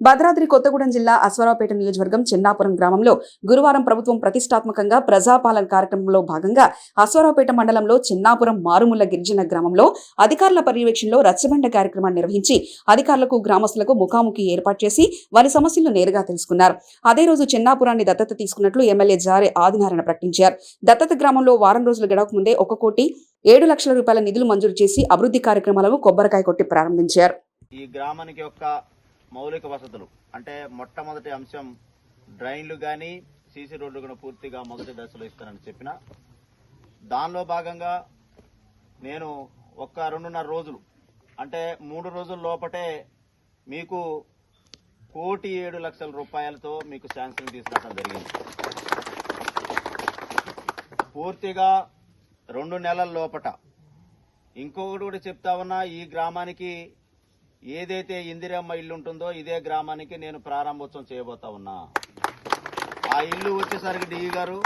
భద్రాద్రి కొత్తగూడెం జిల్లా అశ్వరావుపేట నియోజకవర్గం చిన్నాపురం గ్రామంలో గురువారం ప్రభుత్వం ప్రతిష్టాత్మకంగా ప్రజాపాలన కార్యక్రమంలో భాగంగా అశ్వరావుపేట మండలంలో చిన్నాపురం మారుమూల గిరిజన గ్రామంలో అధికారుల పర్యవేక్షణలో రచ్చబండ కార్యక్రమాన్ని నిర్వహించి అధికారులకు గ్రామస్తులకు ముఖాముఖి ఏర్పాటు చేసి వారి సమస్యలు నేరుగా తెలుసుకున్నారు. అదే రోజు చిన్నాపురాన్ని దత్తత తీసుకున్నట్లు ఎమ్మెల్యే జారే ఆదినారాయణ ప్రకటించారు. దత్తత గ్రామంలో వారం రోజులు గడవక ముందే ఒక కోటి ఏడు లక్షల రూపాయల నిధులు మంజూరు చేసి అభివృద్ధి కార్యక్రమాలను కొబ్బరికాయ కొట్టి ప్రారంభించారు. ఈ గ్రామానికి యొక్క మౌలిక వసతులు. అంటే మొట్టమొదటి అంశం డ్రైన్లు కానీ సీసీ రోడ్లు కూడా పూర్తిగా మొదటి దశలో ఇస్తానని చెప్పిన. దానిలో భాగంగా నేను ఒక్క రెండున్నర రోజులు అంటే మూడు రోజుల లోపటే మీకు కోటి ఏడు లక్షల రూపాయలతో మీకు శాంక్షన్ తీసుకురావడం జరిగింది. పూర్తిగా రెండు నెలల లోపట. ఇంకొకటి కూడా చెప్తా ఉన్నా ఈ గ్రామానికి ఏదైతే ఇందిరమ్మ ఇల్లు ఉంటుందో ఇదే గ్రామానికి నేను ప్రారంభోత్సవం చేయబోతా ఉన్నా. ఆ ఇల్లు వచ్చేసరికి డిఈ గారు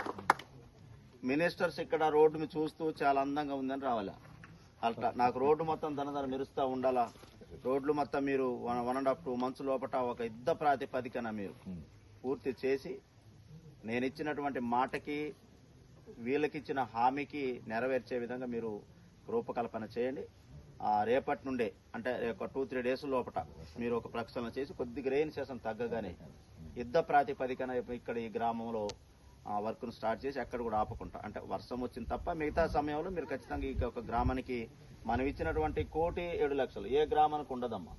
మినిస్టర్స్ ఇక్కడ రోడ్డు మీద చూస్తూ చాలా అందంగా ఉందని రావాలా. అట్లా నాకు రోడ్డు మొత్తం దనదన మెరుస్తూ ఉండాలా? రోడ్లు మొత్తం మీరు one one and half two months లోపల ఒక యుద్ధ ప్రాతిపదికన మీరు పూర్తి చేసి నేను ఇచ్చినటువంటి మాటకి వీళ్ళకిచ్చిన హామీకి నెరవేర్చే విధంగా మీరు రూపకల్పన చేయండి. రేపటి నుండే అంటే ఒక టూ త్రీ డేస్ లోపల మీరు ఒక ప్రక్షాళన చేసి కొద్దిగా రెయిన్ సీజన్ తగ్గగానే యుద్ధ ప్రాతిపదికన ఇక్కడ ఈ గ్రామంలో వర్క్ను స్టార్ట్ చేసి ఎక్కడ కూడా ఆపకుండా అంటే వర్షం వచ్చింది తప్ప మిగతా సమయంలో మీరు ఖచ్చితంగా ఈ ఒక గ్రామానికి మనం ఇచ్చినటువంటి కోటి ఏడు లక్షలు. ఏ గ్రామానికి ఉండదమ్మా?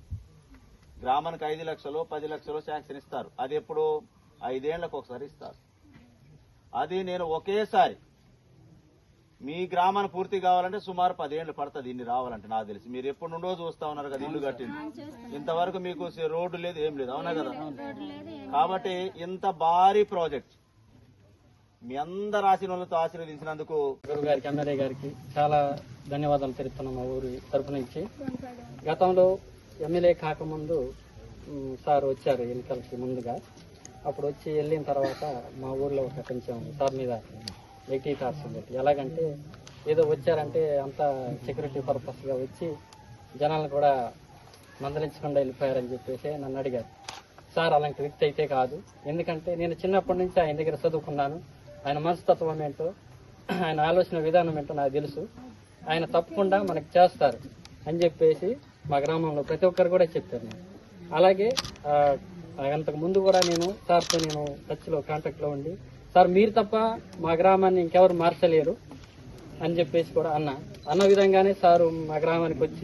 గ్రామానికి ఐదు లక్షలు పది లక్షలు శాంక్షన్ ఇస్తారు. అది ఎప్పుడు? ఐదేళ్ళకు ఒకసారి ఇస్తారు. అది నేను ఒకేసారి మీ గ్రామాన్ని పూర్తి కావాలంటే సుమారు పదేళ్ళు పడుతుంది ఇన్ని రావాలంటే నాకు తెలిసి. మీరు ఎప్పుడు నుండో చూస్తా ఉన్నారు కదా ఇల్లు కట్టింది. ఇంతవరకు మీకు రోడ్డు లేదు ఏం లేదు. అవునా కదా? కాబట్టి ఇంత భారీ ప్రాజెక్ట్. మీ అందరు ఆశీర్వాదాలతో ఆశీర్వదించినందుకు గురువు గారికి ఎమ్మెల్యే గారికి చాలా ధన్యవాదాలు తెలుపుతున్నాం మా ఊరి తరపు నుంచి. గతంలో ఎమ్మెల్యే కాకముందు సార్ వచ్చారు ఎన్నికలకి ముందుగా. అప్పుడు వచ్చి వెళ్ళిన తర్వాత మా ఊర్లో ఒక కొంచెం సార్ మీద నెగిటివ్ థాట్స్ ఎలాగంటే ఏదో వచ్చారంటే అంత సెక్యూరిటీ పర్పస్గా వచ్చి జనాలను కూడా మందలించకుండా వెళ్ళిపోయారని చెప్పేసి నన్ను అడిగారు. సార్ అలాంటి వ్యక్తి అయితే కాదు. ఎందుకంటే నేను చిన్నప్పటి నుంచి ఆయన దగ్గర చదువుకున్నాను. ఆయన మనస్తత్వం ఏంటో ఆయన ఆలోచన విధానం ఏంటో నాకు తెలుసు. ఆయన తప్పకుండా మనకు చేస్తారు అని చెప్పేసి మా గ్రామంలో ప్రతి ఒక్కరు కూడా చెప్పారు అలాగే అంతకు ముందు కూడా నేను సార్తో నేను టచ్లో కాంటాక్ట్లో ఉండి సార్ మీరు తప్ప మా గ్రామాన్ని ఇంకెవరు మార్చలేరు అని చెప్పేసి కూడా అన్న. అన్న విధంగానే సారు మా గ్రామానికి వచ్చి